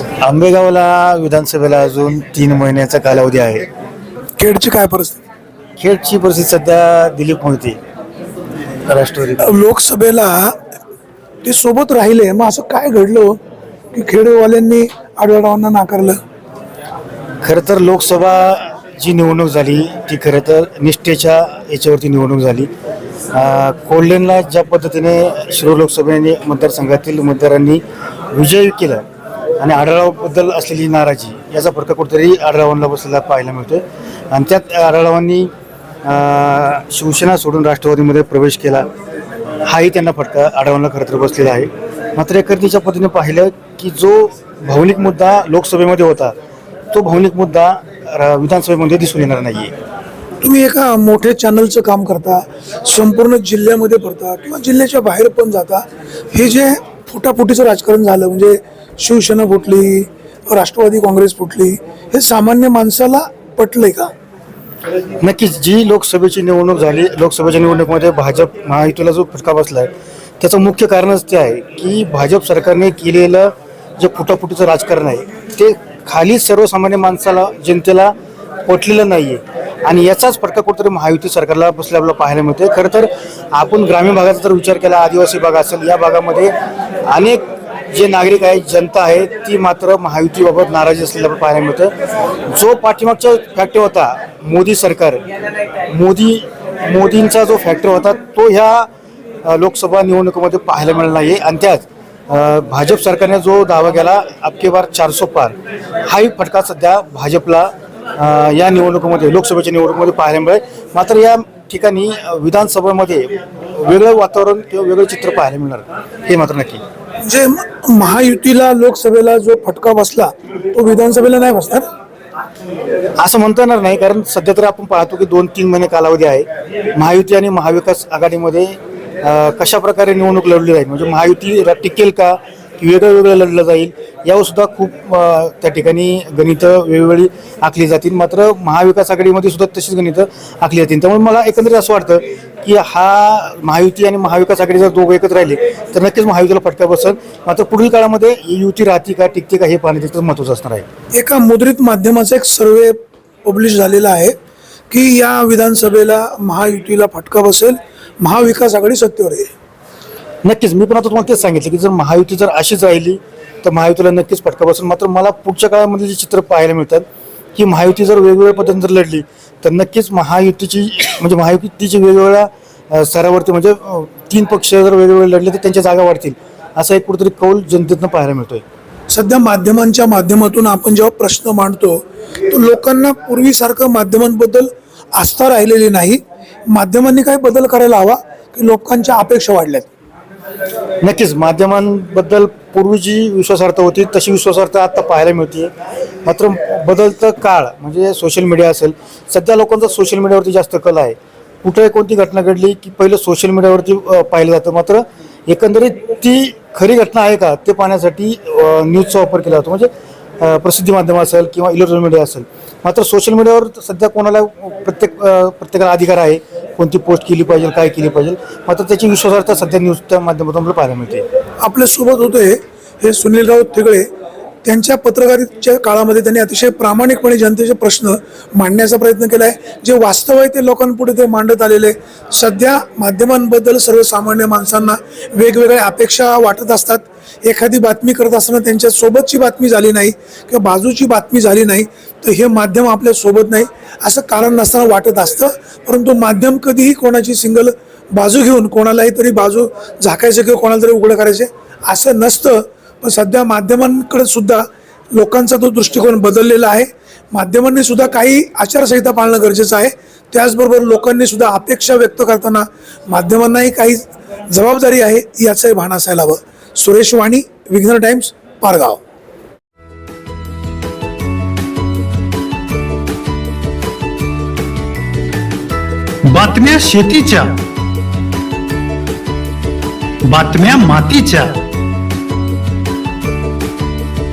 आंबेगावला विधानसभेला अजून तीन महिन्याचा कालावधी आहे. खेडची काय परिस्थिती? खेडची परिस्थिती सध्या दिलीप मोहिते राष्ट्रवादी. लोकसभेला ते सोबत राहिले मग असं काय घडलं की खेडेवाल्यांनी आढळरावांना नाकारलं? खरं तर लोकसभा जी निवडणूक झाली ती खरं तर निष्ठेच्या याच्यावरती निवडणूक झाली. अं, कोल्हेंना ज्या पद्धतीने शिरूर लोकसभेने मतदारसंघातील मतदारांनी विजय केला आणि आढळावाबद्दल असलेली नाराजी याचा फरक कुठेतरी आढळावांना बसलेला पाहायला मिळतोय. आणि त्यात आढळावांनी शिवसेना सोडून राष्ट्रवादीमध्ये प्रवेश केला हाही त्यांना फटका आढावांना खरं तर बसलेला आहे. मात्र एकत्रीच्या पद्धतीने पाहिलं की जो भावनिक मुद्दा लोकसभेमध्ये होता तो भावनिक मुद्दा विधानसभेमध्ये दिसून येणार नाहीये. तुम्ही एका मोठ्या चॅनलचं काम करता संपूर्ण जिल्ह्यामध्ये भरता किंवा जिल्ह्याच्या बाहेर पण जाता हे जे फुटाफुटीचं राजकारण झालं म्हणजे शिवसेना फुटली राष्ट्रवादी काँग्रेस फुटली हे सामान्य माणसाला पटलंय का? नक्कीच जी लोकसभेची निवडणूक झाली लोकसभेच्या निवडणुकीमध्ये भाजप महायुतीला जो फटका बसलाय त्याचं मुख्य कारणच ते आहे की भाजप सरकारने केलेलं जे फुटाफुटीचं राजकारण आहे ते खाली सर्वसामान्य माणसाला जनतेला पटलेलं नाहीये. आणि याचाच फटका कुठेतरी महायुती सरकारला बसल्या आपल्याला पाहायला मिळते खरं तर आपण ग्रामीण भागाचा जर विचार केला आदिवासी भाग असेल या भागामध्ये अनेक जे नागरिक आहेत जनता आहे ती मात्र महायुतीबाबत नाराजी असलेलं पाहायला मिळतं. जो पाठीमागचा फॅक्टर होता मोदी सरकार मोदी मोदींचा जो फॅक्टर होता तो ह्या लोकसभा निवडणुकीमध्ये पाहायला मिळाला नाही. आणि त्याच भाजप सरकारने जो दावा केला अबके बार चारसो पार हाही फटका सध्या भाजपला या निवडणुकीमध्ये लोकसभेच्या निवडणुकीमध्ये पाहायला मिळेल मात्र या ठिकाणी विधानसभेमध्ये वेगळं वातावरण किंवा वेगळं चित्र पाहायला मिळणार हे मात्र नक्की. म्हणजे महायुतीला लोकसभेला जो फटका बसला तो विधानसभेला नाही बसणार? असं म्हणता येणार नाही कारण सध्या तर आपण पाहतो की दोन तीन महिने कालावधी आहे. महायुती आणि महाविकास आघाडीमध्ये कशा प्रकारे निवडणूक लढली जाईल? म्हणजे महायुती टिकेल का? वेगळं वेगळं लढलं जाईल. यावर सुद्धा खूप त्या ठिकाणी गणितं वेगवेगळी आखली जातील. मात्र महाविकास आघाडीमध्ये सुद्धा तशीच गणितं आखली जातील. त्यामुळे मला एकंदरीत असं वाटतं की हा महायुती आणि महाविकास आघाडी जर दोघं एकत्र राहिले तर नक्कीच महायुतीला फटका बसेल. मात्र पुढील काळामध्ये युती राहते का टिकते का हे पाहणे तिथं महत्त्वाचं असणार आहे. एका मुद्रित माध्यमाचा एक सर्वे पब्लिश झालेला आहे की या विधानसभेला महायुतीला फटका बसेल. महाविकास आघाडी सत्तेवर येईल. नक्कीच मी पण आता तुम्हाला तेच सांगितलं की जर महायुती जर अशीच राहिली तर महायुतीला नक्कीच फटका बसून मात्र मला पुढच्या काळामध्ये जे चित्र पाहायला मिळतात की महायुती जर वेगवेगळ्या पद्धतीने जर लढली तर नक्कीच महायुतीची म्हणजे महायुतीची वेगवेगळ्या स्तरावरती म्हणजे तीन पक्ष जर वेगवेगळे लढले तर त्यांच्या जागा वाढतील. असा एक कुठेतरी कौल जनतेतनं पाहायला मिळतोय. सध्या माध्यमांच्या माध्यमातून आपण जेव्हा प्रश्न मांडतो तो लोकांना पूर्वीसारखं माध्यमांबद्दल आस्था राहिलेली नाही. माध्यमांनी काय बदल करायला हवा की लोकांच्या अपेक्षा वाढल्यात? नक्कीच माध्यमांबद्दल पूर्वी जी विश्वासार्हता होती तशी विश्वासार्हता आता पाहायला मिळते. मात्र बदलतं काळ म्हणजे सोशल मीडिया असेल सध्या लोकांचा सोशल मीडियावरती जास्त कल आहे. कुठे कोणती घटना घडली की पहिलं सोशल मीडियावरती पाहिलं जातं? मात्र एकंदरीत ती खरी घटना आहे का? ते पाहण्यासाठी न्यूजचा वापर केला जातो. म्हणजे प्रसिद्धी माध्यम असेल किंवा इलेक्ट्रॉनिक मीडिया असेल. मात्र सोशल मीडियावर सध्या कोणाला प्रत्येक प्रत्येकाला अधिकार आहे. कोणती पोस्ट केली पाहिजे काय केली पाहिजे मात्र त्याची विश्वासार्हता सध्या न्यूजच्या माध्यमातून आपल्याला पाहायला मिळते. आपल्यासोबत होते हे सुनील राऊत थिगळे त्यांच्या पत्रकारितेच्या काळामध्ये त्यांनी अतिशय प्रामाणिकपणे जनतेचे प्रश्न मांडण्याचा प्रयत्न केला आहे. जे वास्तव आहे ते लोकांपुढे ते मांडत आलेले सध्या माध्यमांबद्दल सर्वसामान्य माणसांना वेगवेगळ्या अपेक्षा वाटत असतात. एखादी बातमी करत असताना त्यांच्या सोबतची बातमी झाली नाही किंवा बाजूची बातमी झाली नाही तर हे माध्यम आपल्यासोबत नाही असं कारण नसताना वाटत असतं. परंतु माध्यम कधीही कोणाची सिंगल बाजू घेऊन कोणालाही तरी बाजू झाकायचं किंवा कोणाला तरी उघडं करायचे असं नसतं. पण सध्या माध्यमांकडे सुद्धा लोकांचा तो दृष्टिकोन बदललेला आहे. माध्यमांनी सुद्धा काही आचारसंहिता पाळणं गरजेचं आहे. त्याचबरोबर लोकांनी सुद्धा अपेक्षा व्यक्त करताना माध्यमांनाही काही जबाबदारी आहे याचंही भान असायला हवं. सुरेश वाणी विघ्नर टाइम्स पारगाव. बातम्या शेतीच्या बातम्या मातीच्या.